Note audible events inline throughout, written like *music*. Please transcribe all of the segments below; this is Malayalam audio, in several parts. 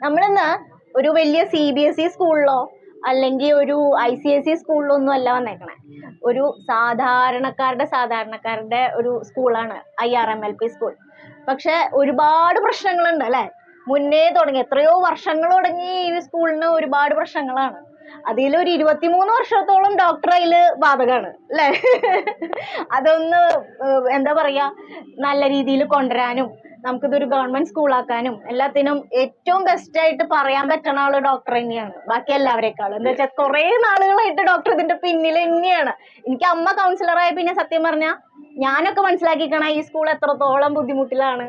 നമ്മളിന്ന് ഒരു വലിയ സി ബി എസ് ഇ സ്കൂളിലോ അല്ലെങ്കിൽ ഒരു ഐ സി എസ് ഇ സ്കൂളിലോ ഒന്നും അല്ല വന്നേക്കണേ. ഒരു സാധാരണക്കാരുടെ സാധാരണക്കാരുടെ ഒരു സ്കൂളാണ് I R M L P school. പക്ഷെ ഒരുപാട് പ്രശ്നങ്ങളുണ്ട് അല്ലെ? മുന്നേ തുടങ്ങി എത്രയോ വർഷങ്ങൾ തുടങ്ങി ഈ സ്കൂളിന് ഒരുപാട് പ്രശ്നങ്ങളാണ്. അതിൽ ഒരു ഇരുപത്തിമൂന്ന് വർഷത്തോളം ഡോക്ടർ അതിൽ ബാധകമാണ് അല്ലേ? *laughs* അതൊന്ന് എന്താ പറയാ നല്ല രീതിയിൽ കൊണ്ടുവരാനും നമുക്കിതൊരു ഗവൺമെന്റ് സ്കൂളാക്കാനും എല്ലാത്തിനും ഏറ്റവും ബെസ്റ്റ് ആയിട്ട് പറയാൻ പറ്റണ ആൾ ഡോക്ടർ തന്നെയാണ്. ബാക്കി എല്ലാവരെക്കാളും. എന്താ വെച്ചാൽ കുറെ നാളുകളായിട്ട് ഡോക്ടർ ഇതിന്റെ പിന്നിൽ തന്നെയാണ്. എനിക്ക് അമ്മ കൗൺസിലർ ആയ പിന്നെ സത്യം പറഞ്ഞ ഞാനൊക്കെ മനസ്സിലാക്കിക്കണ ഈ സ്കൂൾ എത്രത്തോളം ബുദ്ധിമുട്ടിലാണ്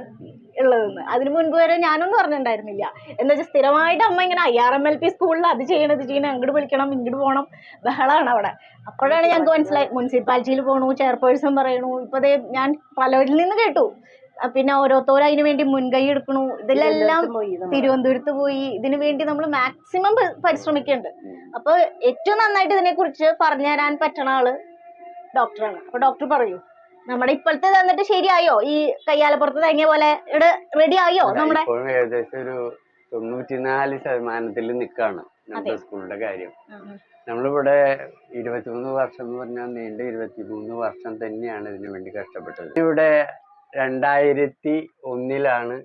ഉള്ളതെന്ന്. അതിനു മുൻപ് വരെ ഞാനൊന്നും പറഞ്ഞിട്ടുണ്ടായിരുന്നില്ല. എന്താ വെച്ചാൽ സ്ഥിരമായിട്ട് അമ്മ ഇങ്ങനെ I R M L P സ്കൂളിൽ അത് ചെയ്യണം ഇത് ചെയ്യണം അങ്ങോട്ട് വിളിക്കണം ഇങ്ങോട്ട് പോകണം ബഹളമാണ് അവിടെ. അപ്പോഴാണ് ഞങ്ങൾക്ക് മനസ്സിലായി. മുനിസിപ്പാലിറ്റിയിൽ പോകണു ചെയർപേഴ്സൺ പറയണു. ഇപ്പൊ ദേ ഞാൻ പലരിൽ നിന്ന് കേട്ടു. പിന്നെ ഓരോരുത്തരും അതിനു വേണ്ടി മുൻകൈ എടുക്കണു. ഇതിലെല്ലാം തിരുവനന്തപുരത്ത് പോയി ഇതിനു വേണ്ടി നമ്മൾ മാക്സിമം പരിശ്രമിക്കുന്നുണ്ട് അപ്പൊ ഏറ്റവും നന്നായിട്ട് ഇതിനെ കുറിച്ച് പറഞ്ഞു തരാൻ പറ്റണ ആൾ ഡോക്ടറാണ്. അപ്പൊ ഡോക്ടർ പറയൂ നമ്മുടെ ഇപ്പോഴത്തെ തന്നിട്ട് ശരിയായോ? ഈ കയ്യാലപ്പുറത്ത് തങ്ങിയ പോലെ ഇവിടെ റെഡി ആയോ? നമ്മുടെ ഏകദേശം ഒരു തൊണ്ണൂറ്റിനാല് ശതമാനത്തിൽ നിൽക്കാണ് നമ്മുടെ സ്കൂളിന്റെ കാര്യം. നമ്മളിവിടെ ഇരുപത്തിമൂന്ന് വർഷം എന്ന് പറഞ്ഞാൽ നീണ്ട ഇരുപത്തിമൂന്ന് വർഷം തന്നെയാണ് ഇതിനു വേണ്ടി കഷ്ടപ്പെട്ടത്. ഇവിടെ രണ്ടായിരത്തി ഒന്നിലാണ്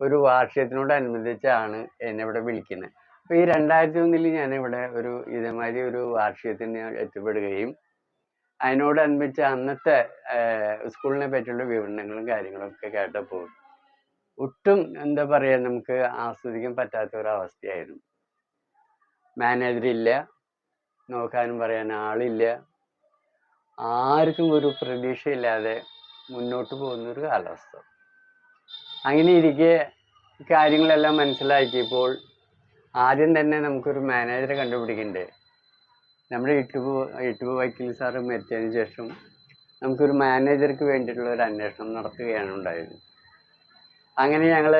ഒരു വാർഷികത്തിനോടനുബന്ധിച്ചാണ് എന്നെ ഇവിടെ വിളിക്കുന്നത്. അപ്പൊ ഈ രണ്ടായിരത്തി ഒന്നിൽ ഞാൻ ഇവിടെ ഒരു ഇതേമാതിരി ഒരു വാർഷികത്തിന് എത്തിപ്പെടുകയും അതിനോടനുബന്ധിച്ച് അന്നത്തെ സ്കൂളിനെ പറ്റിയുള്ള വിവരണങ്ങളും കാര്യങ്ങളൊക്കെ കേട്ടപ്പോൾ ഒട്ടും എന്താ പറയാ നമുക്ക് ആസ്വദിക്കാൻ പറ്റാത്ത ഒരു അവസ്ഥയായിരുന്നു. മാനേജർ ഇല്ല നോക്കാനും പറയാൻ ആളില്ല. ആർക്കും ഒരു പ്രതീക്ഷയില്ലാതെ മുന്നോട്ട് പോകുന്ന ഒരു കാലാവസ്ഥ. അങ്ങനെ ഇരിക്കെ കാര്യങ്ങളെല്ലാം മനസ്സിലാക്കിയപ്പോൾ ആദ്യം തന്നെ നമുക്കൊരു മാനേജറെ കണ്ടുപിടിക്കണ്ടേ? നമ്മുടെ ഇട്ടുപു ഇട്ടുപു വക്കീൽ സാറ് മരിച്ചതിന് ശേഷം നമുക്കൊരു മാനേജർക്ക് വേണ്ടിയിട്ടുള്ള ഒരു അന്വേഷണം നടത്തുകയാണ് ഉണ്ടായത്. അങ്ങനെ ഞങ്ങൾ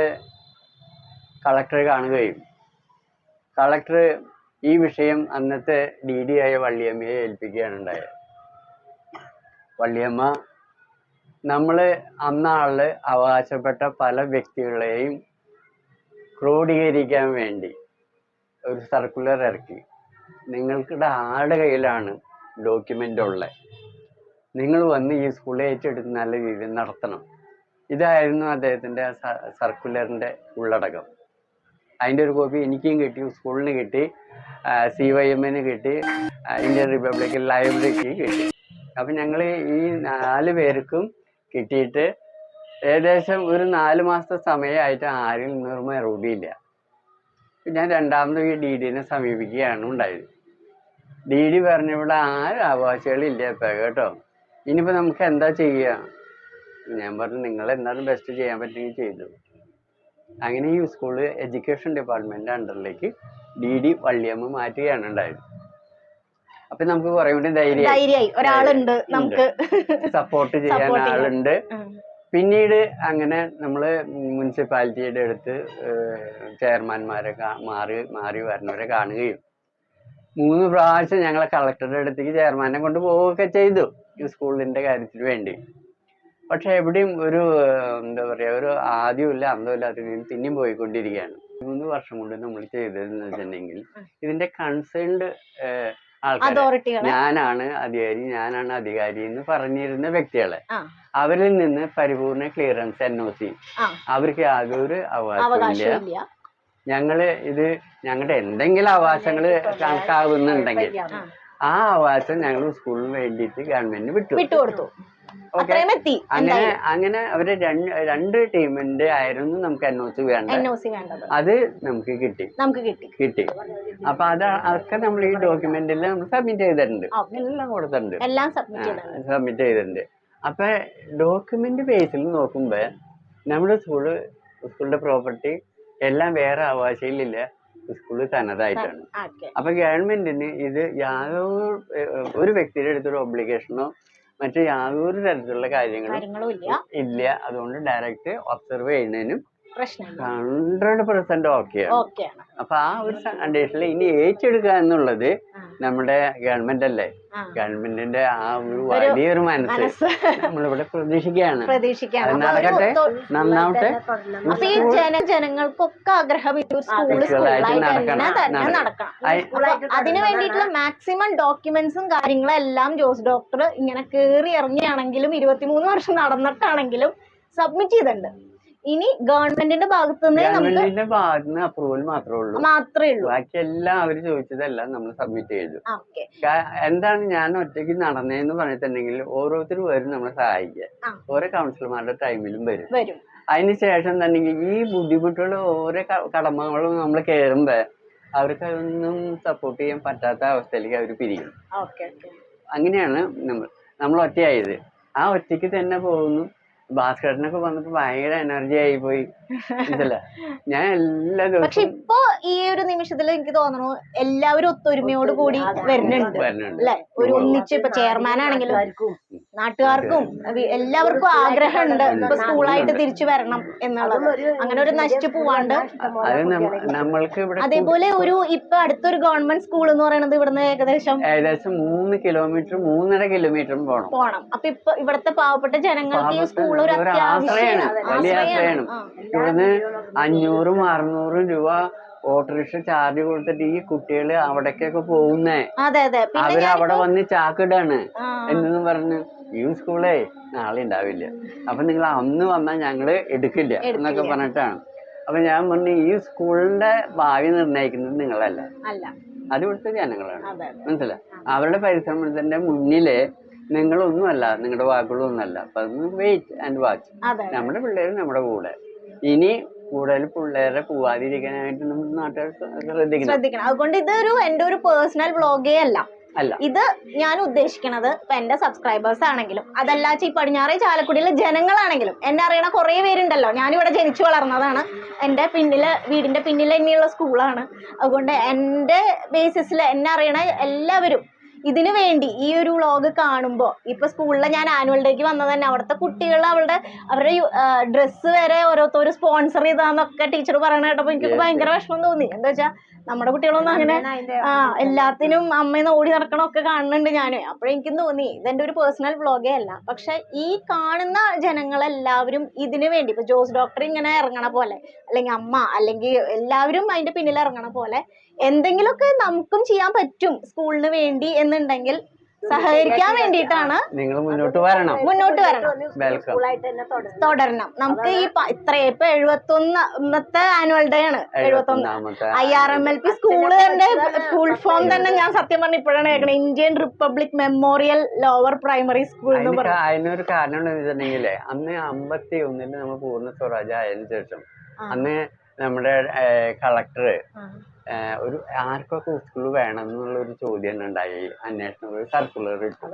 കളക്ടറെ കാണുകയും കളക്ടർ ഈ വിഷയം അന്നത്തെ ഡി ഡി ആയ വള്ളിയമ്മയെ ഏൽപ്പിക്കുകയാണ് ഉണ്ടായത്. വള്ളിയമ്മ നമ്മൾ അന്നാളിൽ അവകാശപ്പെട്ട പല വ്യക്തികളെയും ക്രോഡീകരിക്കാൻ വേണ്ടി ഒരു സർക്കുലർ ഇറക്കി. നിങ്ങൾക്കിടെ ആരുടെ കയ്യിലാണ് ഡോക്യുമെന്റ് ഉള്ളത് നിങ്ങൾ വന്ന് ഈ സ്കൂളിൽ ഏറ്റെടുത്ത് നല്ല രീതിയിൽ നടത്തണം. ഇതായിരുന്നു അദ്ദേഹത്തിന്റെ സർക്കുലറിന്റെ ഉള്ളടക്കം. അതിന്റെ ഒരു കോപ്പി എനിക്കും കിട്ടി സ്കൂളിന് കിട്ടി സി വൈ എമ്മിന് കിട്ടി ഇന്ത്യൻ റിപ്പബ്ലിക് ലൈബ്രറിക്ക് കിട്ടി. അപ്പം ഞങ്ങൾ ഈ നാല് പേർക്കും കിട്ടിയിട്ട് ഏകദേശം ഒരു നാല് മാസത്തെ സമയമായിട്ട് ആരിൽ നിന്നൊരു മറുപടിയില്ല ഞാൻ രണ്ടാമത് ഈ ഡി ഡിനെ സമീപിക്കുകയാണ് ഉണ്ടായത്. ഡി ഡി പറഞ്ഞു ഇവിടെ ആരും അവകാശികളില്ല ഇപ്പം കേട്ടോ. ഇനിയിപ്പോൾ നമുക്ക് എന്താ ചെയ്യുക ഞാൻ പറഞ്ഞു നിങ്ങൾ എന്താണ് ബെസ്റ്റ് ചെയ്യാൻ പറ്റുമെങ്കിൽ ചെയ്തു. അങ്ങനെ ഈ സ്കൂൾ എഡ്യൂക്കേഷൻ ഡിപ്പാർട്ട്മെന്റ് അണ്ടറിലേക്ക് ഡി ഡി വള്ളിയമ്മ മാറ്റുകയാണ് ഉണ്ടായത്. അപ്പൊ നമുക്ക് കുറെ കൂടി ധൈര്യം ധൈര്യമായി. ഒരാളുണ്ട് നമുക്ക് സപ്പോർട്ട് ചെയ്യാൻ. ആളുണ്ട് പിന്നീട് അങ്ങനെ നമ്മൾ മുനിസിപ്പാലിറ്റിയുടെ അടുത്ത് ചെയർമാൻമാരെ മാറി മാറി വരുന്നവരെ കാണുകയും മൂന്ന് പ്രാവശ്യം ഞങ്ങളെ കളക്ടറുടെ അടുത്തേക്ക് ചെയർമാനെ കൊണ്ട് പോവുകയൊക്കെ ചെയ്തു ഈ സ്കൂളിന്റെ കാര്യത്തിന് വേണ്ടി. പക്ഷെ എവിടെയും ഒരു എന്താ പറയാ ഒരു ആദ്യമില്ല അന്തമില്ലാത്ത രീതിയിൽ പിന്നെയും പോയിക്കൊണ്ടിരിക്കുകയാണ്. മൂന്ന് വർഷം കൊണ്ട് നമ്മൾ ചെയ്തതെന്ന് വെച്ചിട്ടുണ്ടെങ്കിൽ ഇതിന്റെ കൺസേൺഡ് ഞാനാണ് അധികാരി ഞാനാണ് അധികാരി എന്ന് പറഞ്ഞിരുന്ന വ്യക്തികളെ. അവരിൽ നിന്ന് പരിപൂർണ ക്ലിയറൻസ് എൻ ഒ സി അവർക്ക് യാതൊരു അവകാശമില്ല ഞങ്ങൾ ഇത് ഞങ്ങളുടെ എന്തെങ്കിലും അവകാശങ്ങൾ കണക്കാവുന്നുണ്ടെങ്കിൽ ആ. അവകാശം ഞങ്ങൾ സ്കൂളിന് വേണ്ടിയിട്ട് ഗവൺമെന്റിന് വിട്ടു വിട്ടുകൊടുത്തു. അങ്ങനെ അങ്ങനെ അവർ രണ്ട് രണ്ട് ടീമിന്റെ ആയിരുന്നു നമുക്ക് എൻ ഒ സി വേണ്ടത്. അത് നമുക്ക് കിട്ടി. നമുക്ക് കിട്ടി. കിട്ടി. അപ്പൊ അത് അതൊക്കെ നമ്മൾ ഈ ഡോക്യുമെന്റിൽ നമ്മൾ സബ്മിറ്റ് ചെയ്തിട്ടുണ്ട്. എല്ലാം കൊടുത്തിട്ടുണ്ട്. എല്ലാം സബ്മിറ്റ് ചെയ്തിട്ടുണ്ട്. അപ്പൊ ഡോക്യുമെന്റ് ബേസിൽ നോക്കുമ്പോ നമ്മുടെ സ്കൂൾ സ്കൂളിന്റെ പ്രോപ്പർട്ടി എല്ലാം വേറെ അവകാശയിലില്ല സ്കൂൾ തനതായിട്ടാണ്. അപ്പൊ ഗവൺമെന്റിന് ഇത് യാതൊരു ഒരു വ്യക്തിയുടെ അടുത്തൊരു ഒബ്ലിഗേഷനോ മറ്റു യാതൊരു തരത്തിലുള്ള കാര്യങ്ങളും ഇല്ല. അതുകൊണ്ട് ഡയറക്റ്റ് ഒബ്സർവ് ചെയ്യുന്നതിനും ഹൺഡ്രഡ് പെർസെന്റ് ഓക്കെയാണ് അപ്പൊ ആ ഒരു കണ്ടീഷനിൽ ഇനി ഏറ്റെടുക്കുക എന്നുള്ളത് നമ്മുടെ ഗവൺമെന്റ് അല്ലേ? ഗവൺമെന്റിന്റെ ആ ഒരു വലിയൊരു മനസ്സ് നമ്മളിവിടെ പ്രതീക്ഷിക്കുകയാണ്. നടക്കട്ടെ നന്നാവട്ടെ. ഈ ജനങ്ങൾക്കൊക്കെ ആഗ്രഹം അതിന് വേണ്ടിയിട്ടുള്ള മാക്സിമം ഡോക്യുമെന്റ്സും കാര്യങ്ങളും എല്ലാം ജോസ് ഡോക്ടർ ഇങ്ങനെ കേറി ഇറങ്ങിയാണെങ്കിലും ഇരുപത്തിമൂന്ന് വർഷം നടന്നിട്ടാണെങ്കിലും സബ്മിറ്റ് ചെയ്തിട്ടുണ്ട്. ഇനി ഗവൺമെന്റിന്റെ ഭാഗത്തുനിന്ന് ഗവൺമെന്റിന്റെ ഭാഗത്ത് നിന്ന് അപ്രൂവൽ മാത്രമേ ഉള്ളൂ. മാത്രമേ ഉള്ളൂ. ബാക്കി എല്ലാം അവർ ചോദിച്ചതെല്ലാം നമ്മൾ സബ്മിറ്റ് ചെയ്തു. എന്താണ് ഞാൻ ഒറ്റയ്ക്ക് നടന്നതെന്ന് പറഞ്ഞിട്ടുണ്ടെങ്കിൽ ഓരോരുത്തർ വരും നമ്മളെ സഹായിക്കാൻ. ഓരോ കൗൺസിലർമാരുടെ ടൈമിലും വരും. വരും. അതിന് ശേഷം തന്നെ ഈ ബുദ്ധിമുട്ടുള്ള ഓരോ കടമകളും നമ്മൾ കയറുമ്പോ അവർക്ക് അതൊന്നും സപ്പോർട്ട് ചെയ്യാൻ പറ്റാത്ത അവസ്ഥയിലേക്ക് അവർ പിരിയും. അങ്ങനെയാണ് നമ്മൾ നമ്മൾ ഒറ്റയായത്. ആ ഒറ്റയ്ക്ക് തന്നെ പോകുന്നു. ഭാസ്കരനൊക്കെ വന്നപ്പോ ഭയങ്കര എനർജി ആയി പോയി. ഞാൻ എല്ലാ പക്ഷെ ദിവസവും ഇപ്പൊ ഈ ഒരു നിമിഷത്തിൽ എനിക്ക് തോന്നുന്നു എല്ലാവരും ഒത്തൊരുമയോട് കൂടി വരുന്നുണ്ട്. അല്ലെ? ഒരു ഒന്നിച്ച് ഇപ്പൊ ചെയർമാൻ ആണെങ്കിലും നാട്ടുകാർക്കും. എല്ലാവർക്കും ആഗ്രഹമുണ്ട് ഇപ്പൊ സ്കൂളായിട്ട് തിരിച്ചു വരണം എന്നുള്ളത്. അങ്ങനെ ഒരു നശിച്ചു പോവാണ്ട്. അതേപോലെ ഒരു ഇപ്പൊ അടുത്തൊരു ഗവൺമെന്റ് സ്കൂൾ എന്ന് പറയുന്നത് ഇവിടുന്ന് ഏകദേശം ഏകദേശം മൂന്ന് കിലോമീറ്റർ മൂന്നര കിലോമീറ്ററും പോണം. പോണം. അപ്പൊ ഇപ്പൊ ഇവിടുത്തെ പാവപ്പെട്ട ജനങ്ങൾക്ക് ഈ സ്കൂൾ ഒരു അത്യാവശ്യമാണ്. ഇവിടുന്ന് അഞ്ഞൂറും അറുന്നൂറും രൂപ ഓട്ടോറിക്ഷ ചാർജ് കൊടുത്തിട്ട് ഈ കുട്ടികൾ അവിടേക്കൊക്കെ പോകുന്നേ. അതെ അതെ. പിന്നെ അവർ അവിടെ ഞാനിപ്പോ വന്ന് ചാക്കിടാണ് ആ, എന്നു പറഞ്ഞ് ഈ സ്കൂളേ നാളെ ഉണ്ടാവില്ല അപ്പൊ നിങ്ങൾ അന്ന് വന്നാൽ ഞങ്ങൾ എടുക്കില്ല എന്നൊക്കെ പറഞ്ഞിട്ടാണ്. അപ്പൊ ഞാൻ പറഞ്ഞു ഈ സ്കൂളിന്റെ ഭാവി നിർണയിക്കുന്നത് നിങ്ങളല്ല? അല്ല. അത് ഇവിടുത്തെ ജനങ്ങളാണ്. അതെ മനസ്സിലായി? അവരുടെ പരിശ്രമത്തിന്റെ മുന്നിൽ നിങ്ങളൊന്നുമല്ല നിങ്ങളുടെ വാക്കുകളൊന്നുമല്ല. അപ്പൊ അതൊന്ന് വെയിറ്റ് ആൻഡ് വാച്ച് അതെ നമ്മുടെ പിള്ളേർ നമ്മുടെ കൂടെ. ഇനി കൂടുതൽ പിള്ളേരെ പോവാതിരിക്കാനായിട്ട് നമ്മൾ നാട്ടുകാർ ശ്രദ്ധിക്കണം. ശ്രദ്ധിക്കണം. അതുകൊണ്ട് ഇതൊരു എന്റെ ഒരു പേഴ്സണൽ വ്ളോഗേ അല്ല. അല്ല. ഇത് ഞാൻ ഉദ്ദേശിക്കുന്നത് ഇപ്പൊ എന്റെ സബ്സ്ക്രൈബേഴ്സ് ആണെങ്കിലും അതല്ല ഈ പടിഞ്ഞാറേ ചാലക്കുടിയിലെ ജനങ്ങളാണെങ്കിലും. എന്നെ അറിയണ കുറേ പേരുണ്ടല്ലോ. ഞാനിവിടെ ജനിച്ചു വളർന്നതാണ്. എന്റെ പിന്നിലെ വീടിന്റെ പിന്നിൽ തന്നെയുള്ള സ്കൂളാണ് അതുകൊണ്ട് എന്റെ ബേസിസിൽ എന്നെ അറിയണ എല്ലാവരും ഇതിനു വേണ്ടി ഈ ഒരു വ്ളോഗ് കാണുമ്പോൾ ഇപ്പൊ സ്കൂളിലെ ഞാൻ ആനുവൽ ഡേക്ക് വന്നത് തന്നെ അവിടുത്തെ കുട്ടികൾ അവളുടെ അവരുടെ ഡ്രസ്സ് വരെ ഓരോരുത്തർ സ്പോൺസർ ചെയ്താന്നൊക്കെ ടീച്ചർ പറയണ കേട്ടപ്പോൾ എനിക്ക് ഭയങ്കര വിഷമം തോന്നി. എന്താ വെച്ചാൽ നമ്മുടെ കുട്ടികളൊന്നും അങ്ങനെ ആ എല്ലാത്തിനും അമ്മയെന്ന് ഓടി നടക്കണമൊക്കെ കാണുന്നുണ്ട് ഞാൻ അപ്പോഴെനിക്കും തോന്നി ഇതെന്റെ ഒരു പേഴ്സണൽ വ്ളോഗേ അല്ല. പക്ഷെ ഈ കാണുന്ന ജനങ്ങളെല്ലാവരും ഇതിനു വേണ്ടി ഇപ്പൊ ജോസ് ഡോക്ടർ ഇങ്ങനെ ഇറങ്ങണ പോലെ അല്ലെങ്കിൽ അമ്മ അല്ലെങ്കിൽ എല്ലാവരും അതിന്റെ പിന്നിൽ ഇറങ്ങണ പോലെ എന്തെങ്കിലുമൊക്കെ നമുക്കും ചെയ്യാൻ പറ്റും സ്കൂളിന് വേണ്ടി എന്നുണ്ടെങ്കിൽ സഹകരിക്കാൻ വേണ്ടിയിട്ടാണ് നിങ്ങൾ മുന്നോട്ട് വരണം. മുന്നോട്ട് വരണം. തുടരണം. നമുക്ക് ഈ ഇത്രയും ഇത്ര ഇപ്പൊ ഒന്നാമത്തെ ആനുവൽ ഡേ ആണ്. എഴുപത്തൊന്ന്. ഒന്ന് I R M L P school തന്നെ ഫുൾ ഫോം തന്നെ ഞാൻ സത്യം പറഞ്ഞ ഇപ്പോഴാണ് കേൾക്കുന്നത് Indian Republic Memorial lower primary school എന്ന് പറഞ്ഞു അതിനൊരു കാരണം എന്താണെന്ന് അന്ന് അമ്പത്തി ഒന്നിൽ നമ്മൾ പൂർണ സ്വരാജ് ആയതിനു ശേഷം അന്ന് നമ്മുടെ കളക്ടർ ഒരു ആർക്കൊക്കെ സ്കൂൾ വേണം എന്നുള്ള ഒരു ചോദ്യം തന്നെ ഉണ്ടായി. അന്വേഷണം ഒരു സർക്കുലർ ഇട്ടു.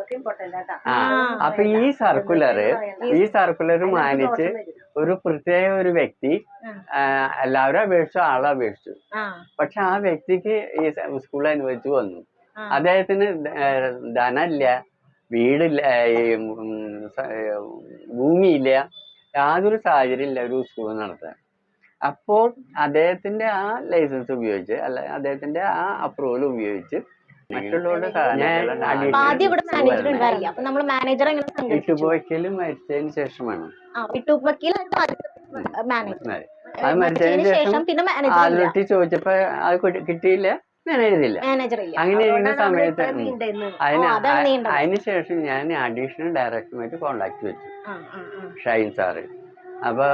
ആ അപ്പൊ ഈ സർക്കുലർ ഈ സർക്കുലർ മാനിച്ച് ഒരു പ്രത്യേക ഒരു വ്യക്തി എല്ലാവരും അപേക്ഷിച്ചു ആളെ അപേക്ഷിച്ചു. പക്ഷെ ആ വ്യക്തിക്ക് ഈ സ്കൂൾ അനുവദിച്ചു വന്നു. അദ്ദേഹത്തിന് ധനമില്ല വീടില്ല ഭൂമിയില്ല യാതൊരു സാഹചര്യം ഇല്ല ഒരു സ്കൂൾ നടത്താൻ. അപ്പോൾ അദ്ദേഹത്തിന്റെ ആ ലൈസൻസ് ഉപയോഗിച്ച് അല്ല അദ്ദേഹത്തിന്റെ ആ അപ്രൂവൽ ഉപയോഗിച്ച് മറ്റുള്ളവരുടെ മരിച്ചതിന് ശേഷമാണ്. അത് മരിച്ചതിന് ശേഷം ആലോട്ടി ചോദിച്ചപ്പോ അത് കിട്ടിയില്ല മാനേജറില്ല അങ്ങനെ ഇരിക്കുന്ന സമയത്ത്. അതിന്. അതിന് ശേഷം ഞാൻ അഡീഷണൽ ഡയറക്ടറുമായിട്ട് കോണ്ടാക്ട് വെച്ചു. ഷൈൻ സാറ്. അപ്പൊ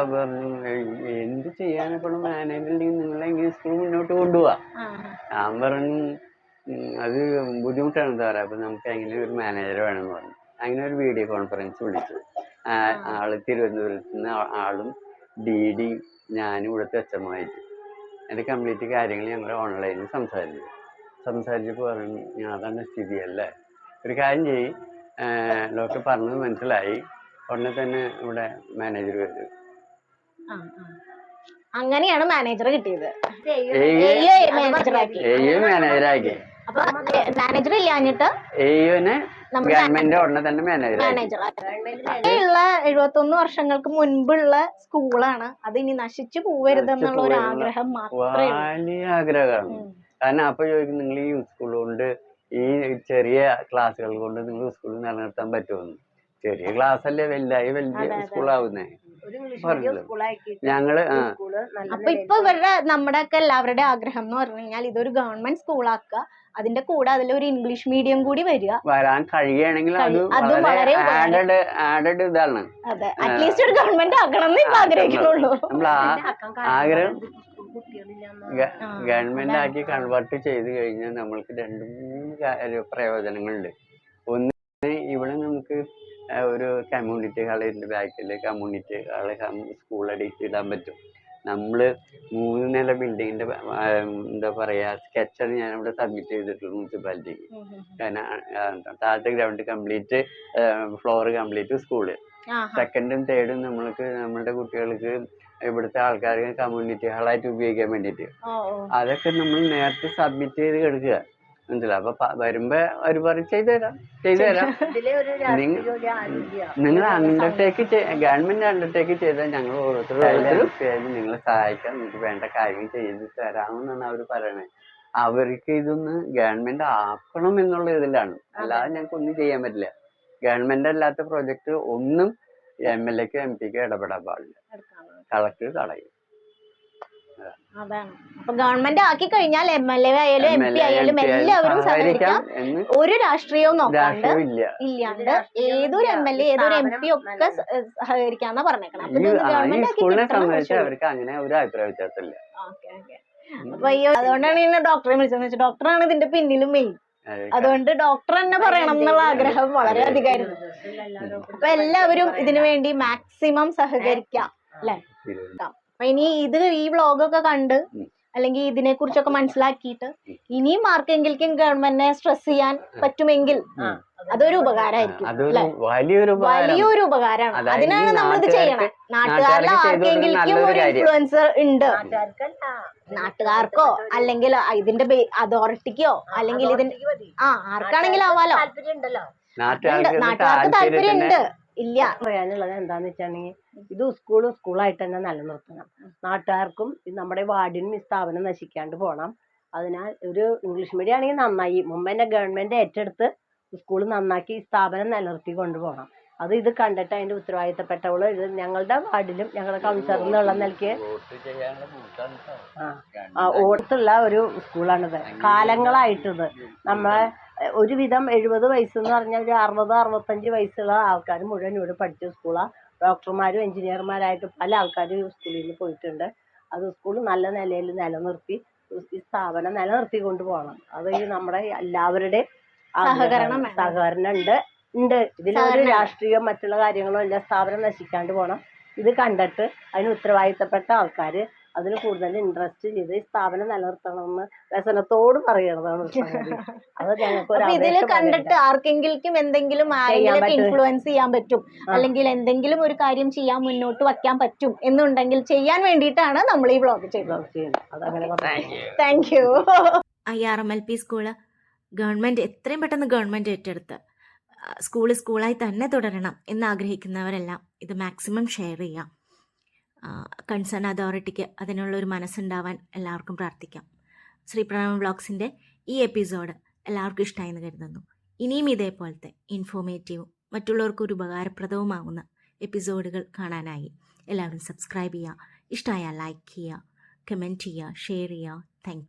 എന്ത് ചെയ്യാനപ്പോഴും മാനേജർ നിങ്ങളെ ഇങ്ങനെ സ്കൂൾ മുന്നോട്ട് കൊണ്ടുപോവാ? ഞാൻ പറഞ്ഞു അത് ബുദ്ധിമുട്ടാണ് സാറേ അപ്പൊ നമുക്ക് അങ്ങനെ ഒരു മാനേജർ വേണമെന്ന് പറഞ്ഞു. അങ്ങനെ ഒരു വീഡിയോ കോൺഫറൻസ് വിളിച്ചു. ആൾ തിരുവനന്തപുരത്ത് നിന്ന് ആളും ഡി ഡി ഞാനും ഇവിടുത്തെ എച്ചമായിട്ട് എന്റെ കംപ്ലീറ്റ് കാര്യങ്ങൾ ഞങ്ങൾ ഓൺലൈനിൽ സംസാരിച്ചു. സംസാരിച്ചപ്പോൾ പറഞ്ഞു "ഞാൻ അതാണ് സ്ഥിതി അല്ലേ ഒരു കാര്യം ചെയ്യ് ഡോക്ടർ പറഞ്ഞത് മനസ്സിലായി. ഉടനെ തന്നെ ഇവിടെ മാനേജർ വരും ആ, ആ. അങ്ങനെയാണ് മാനേജർ കിട്ടിയത്. എയ്യോ മാനേജർ ആക്കി. എ മാനേജറാക്കി അപ്പൊ മാനേജർ ഇല്ലാഞ്ഞിട്ട് എയ്യോനെ നമ്മുടെ ഗവൺമെന്റ് ഉടനെ തന്നെ മാനേജർ മാനേജർ ഉള്ള എഴുപത്തൊന്ന് വർഷങ്ങൾക്ക് മുൻപുള്ള സ്കൂളാണ്. അത് ഇനി നശിച്ചു പോവരുതെന്നുള്ള ഒരു ആഗ്രഹം മാത്രമേ ഉള്ളൂ. വലിയ ആഗ്രഹമാണ്. കാരണം അപ്പൊ ചോദിക്കും നിങ്ങൾ ഈ സ്കൂൾ കൊണ്ട് ഈ ചെറിയ ക്ലാസ്സുകൾ കൊണ്ട് നിങ്ങൾ സ്കൂൾ നിലനിർത്താൻ പറ്റുമെന്ന് ചെറിയ ക്ലാസ് അല്ലേ വലുതായി വലിയ സ്കൂളാവുന്നേ. ഞങ്ങൾ അപ്പൊ ഇപ്പൊ ഇവരുടെ നമ്മുടെ ഒക്കെ എല്ലാവരുടെ ആഗ്രഹം എന്ന് പറഞ്ഞു കഴിഞ്ഞാൽ ഇതൊരു ഗവൺമെന്റ് സ്കൂളാക്കുക. അതിന്റെ കൂടെ അതിൽ ഒരു ഇംഗ്ലീഷ് മീഡിയം കൂടി വരിക. വരാൻ കഴിയുകയാണെങ്കിൽ അത് വളരെ ആഡഡ് ആഡഡ് ഇതാണ്. അതെ. അറ്റ്ലീസ്റ്റ് ഒരു ഗവൺമെന്റ് ആക്കണം എന്ന് ഇപ്പൊ ആഗ്രഹിക്കുന്നുള്ളൂ. നമ്മൾ ആഗ്രഹം ഗവൺമെന്റ് ആക്കി കൺവേർട്ട് ചെയ്ത് കഴിഞ്ഞാൽ നമ്മൾക്ക് രണ്ട് മൂന്ന് പ്രയോജനങ്ങളുണ്ട്. ഒന്ന് ഇവിടെ നമുക്ക് ഒരു കമ്മ്യൂണിറ്റി ഹാളിന്റെ ബാക്കിൽ കമ്മ്യൂണിറ്റി ഹാൾ സ്കൂളടിയിട്ട് ഇടാൻ പറ്റും. നമ്മൾ മൂന്ന് നില ബിൽഡിങ്ങിന്റെ എന്താ പറയാ സ്കെച്ചാണ് ഞാൻ ഇവിടെ സബ്മിറ്റ് ചെയ്തിട്ടുള്ളത് മുനിസിപ്പാലിറ്റിക്ക്. കാരണം താഴത്തെ ground complete floor complete school സെക്കൻഡും തേർഡും നമ്മൾക്ക് നമ്മളുടെ കുട്ടികൾക്ക് ഇവിടുത്തെ ആൾക്കാർക്ക് കമ്മ്യൂണിറ്റി ഹാളായിട്ട് ഉപയോഗിക്കാൻ വേണ്ടിയിട്ട്. അതൊക്കെ നമ്മൾ നേരത്തെ സബ്മിറ്റ് ചെയ്ത് കിടക്കുക മനസ്സിലായി. അപ്പൊ പ- വരുമ്പോ അവർ പറയും ചെയ്തു തരാം ചെയ്തു തരാം *laughs* ഇതിലെ ഒരു രാഷ്ട്രീയ ഒരു നിങ്ങൾ അണ്ടർടേക്ക് ഗവൺമെന്റ് അണ്ടർടേക്ക് ചെയ്താൽ ഞങ്ങൾ ഓരോരുത്തരും ഓരോരുത്തരും നിങ്ങളെ സഹായിക്കാം നിങ്ങൾക്ക് വേണ്ട കാര്യങ്ങൾ ചെയ്ത് തരാമെന്നാണ് അവർ പറയണത്. അവർക്ക് ഇതൊന്ന് ഗവൺമെന്റ് ആക്കണം എന്നുള്ള ഇതിലാണ്. അല്ലാതെ ഞങ്ങൾക്ക് ഒന്നും ചെയ്യാൻ പറ്റില്ല. ഗവൺമെന്റ് അല്ലാത്ത പ്രൊജക്ട് ഒന്നും എം എൽ എക്കോ എം പിക്കോ ഇടപെടാൻ പാടില്ല. കളക്ടർ തടയും അതാണ്. അപ്പൊ ഗവൺമെന്റ് ആക്കി കഴിഞ്ഞാൽ എം എൽ എ ആയാലും എം പി ആയാലും എല്ലാവരും സഹകരിക്കാം ഒരു രാഷ്ട്രീയവും നോക്കാണ്ട് ഇല്ലാണ്ട് ഏതൊരു എം എൽ എ ഏതൊരു എം പി ഒക്കെ സഹകരിക്കാന്നാ പറഞ്ഞേക്കണം. അപ്പൊ ഗവൺമെന്റ് ആക്കി അവർക്ക് അങ്ങനെ ഒരു അഭിപ്രായ വ്യത്യാസമില്ല. Okay okay. അപ്പൊ ഈ അതുകൊണ്ടാണ് ഇന്ന് ഡോക്ടറെ വിളിച്ചതെന്ന് വെച്ചാൽ ഡോക്ടറാണ് ഇതിന്റെ പിന്നിലും മെയിൻ അതുകൊണ്ട് ഡോക്ടർ തന്നെ പറയണം എന്നുള്ള ആഗ്രഹം വളരെ അധികമായിരുന്നു. അപ്പൊ എല്ലാവരും ഇതിനു വേണ്ടി മാക്സിമം സഹകരിക്കാം അല്ലെ. അപ്പൊ ഇനി ഇത് ഈ വ്ളോഗൊക്കെ കണ്ട് അല്ലെങ്കിൽ ഇതിനെ കുറിച്ചൊക്കെ മനസ്സിലാക്കിയിട്ട് ഇനിയും ആർക്കെങ്കിലും ഗവൺമെന്റിനെ സ്ട്രെസ് ചെയ്യാൻ പറ്റുമെങ്കിൽ അതൊരു ഉപകാരമായിരിക്കും അതൊരു വലിയൊരു വലിയൊരു ഉപകാരമാണ്. അതിനാണ് നമ്മൾ ഇത് ചെയ്യണം. നാട്ടുകാരിൽ ആർക്കെങ്കിലും ഒരു ഇൻഫ്ലുവൻസർ ഉണ്ട്. നാട്ടുകാർക്കോ അല്ലെങ്കിൽ ഇതിന്റെ അതോറിറ്റിക്കോ അല്ലെങ്കിൽ ഇതിന്റെ ആ ആർക്കാണെങ്കിലും ആവാലോ. താല്പര്യം ഉണ്ടല്ലോ നാട്ടുകാർക്ക് ഇത് നാട്ടുകാർക്ക് താല്പര്യം ഉണ്ട് ഇല്ല പറയാനുള്ളത് എന്താന്ന് വെച്ചിട്ടുണ്ടെങ്കിൽ ഇത് സ്കൂളും സ്കൂളായിട്ട് തന്നെ നിലനിർത്തണം. നാട്ടുകാർക്കും നമ്മുടെ വാർഡിനും ഈ സ്ഥാപനം നശിക്കാണ്ട് പോകണം അതിനാൽ ഒരു ഇംഗ്ലീഷ് മീഡിയം ആണെങ്കിൽ നന്നായി. മുമ്പ് തന്നെ ഗവൺമെന്റ് ഏറ്റെടുത്ത് സ്കൂൾ നന്നാക്കി ഈ സ്ഥാപനം നിലനിർത്തി കൊണ്ടുപോകണം അത് ഇത് കണ്ടിട്ട് അതിന്റെ ഉത്തരവാദിത്തപ്പെട്ടവൾ ഇത് ഞങ്ങളുടെ വാർഡിലും ഞങ്ങളുടെ കൗൺസിലറിൽ നിന്നുള്ള നിലയ്ക്ക്. ആ ഓടത്തുള്ള ഒരു സ്കൂളാണിത്. കാലങ്ങളായിട്ടിത്. നമ്മളെ ഒരുവിധം എഴുപത് വയസ്സെന്ന് പറഞ്ഞാൽ ഒരു അറുപത് അറുപത്തഞ്ച് വയസ്സുള്ള ആൾക്കാർ മുഴുവൻ ഇവിടെ പഠിച്ച സ്കൂളാണ് ഡോക്ടർമാരും എഞ്ചിനീയർമാരായിട്ട് പല ആൾക്കാരും സ്കൂളിൽ നിന്ന് പോയിട്ടുണ്ട്. അത് സ്കൂൾ നല്ല നിലയിൽ നിലനിർത്തി ഈ സ്ഥാപനം നിലനിർത്തി കൊണ്ടുപോകണം അത് ഈ നമ്മുടെ എല്ലാവരുടെ. സഹകരണം സഹകരണം ഉണ്ട് ഉണ്ട്. ഇതിലൊരു ഒരു രാഷ്ട്രീയം മറ്റുള്ള കാര്യങ്ങളും ഇല്ല. സ്ഥാപനം നശിക്കാണ്ട് പോകണം. ഇത് കണ്ടിട്ട് അതിന് ഉത്തരവാദിത്തപ്പെട്ട ആൾക്കാർ അതിൽ കൂടുതൽ ഇൻട്രസ്റ്റ് ചെയ്ത് ഈ സ്ഥാപനം നിലനിർത്തണമെന്ന് വ്യസനത്തോട് പറയണതാണ്. അത് ഞങ്ങൾക്ക് ഒരു ഇതിൽ കണ്ടിട്ട് ആർക്കെങ്കിലും എന്തെങ്കിലും ആരെങ്കിലും ഇൻഫ്ലുവൻസ് ചെയ്യാൻ പറ്റും. അല്ലെങ്കിൽ എന്തെങ്കിലും ഒരു കാര്യം ചെയ്യാൻ മുന്നോട്ട് വയ്ക്കാൻ പറ്റും എന്നുണ്ടെങ്കിൽ ചെയ്യാൻ വേണ്ടിയിട്ടാണ് നമ്മൾ ഈ ബ്ലോഗ് ചെയ്യുന്നത്. Thank you I R M L P school government എത്രയും പെട്ടെന്ന് ഗവൺമെന്റ് ഏറ്റെടുത്ത് സ്കൂൾ സ്കൂളായി തന്നെ തുടരണം എന്ന് ആഗ്രഹിക്കുന്നവരെല്ലാം ഇത് മാക്സിമം ഷെയർ ചെയ്യാം. കൺസേൺ അതോറിറ്റിക്ക് അതിനുള്ള ഒരു മനസ്സുണ്ടാവാൻ എല്ലാവർക്കും പ്രാർത്ഥിക്കാം. ശ്രീ പ്രണവ് ബ്ലോഗ്സിന്റെ ഈ എപ്പിസോഡ് എല്ലാവർക്കും ഇഷ്ടമായി എന്ന് കരുതുന്നു. ഇനിയും ഇതേപോലത്തെ ഇൻഫോർമേറ്റീവും മറ്റുള്ളവർക്ക് ഒരു ഉപകാരപ്രദവുമാകുന്ന എപ്പിസോഡുകൾ കാണാനായി എല്ലാവരും സബ്സ്ക്രൈബ് ചെയ്യുക. ഇഷ്ടമായാൽ ലൈക്ക് ചെയ്യുക കമന്റ് ചെയ്യുക ഷെയർ ചെയ്യുക. താങ്ക്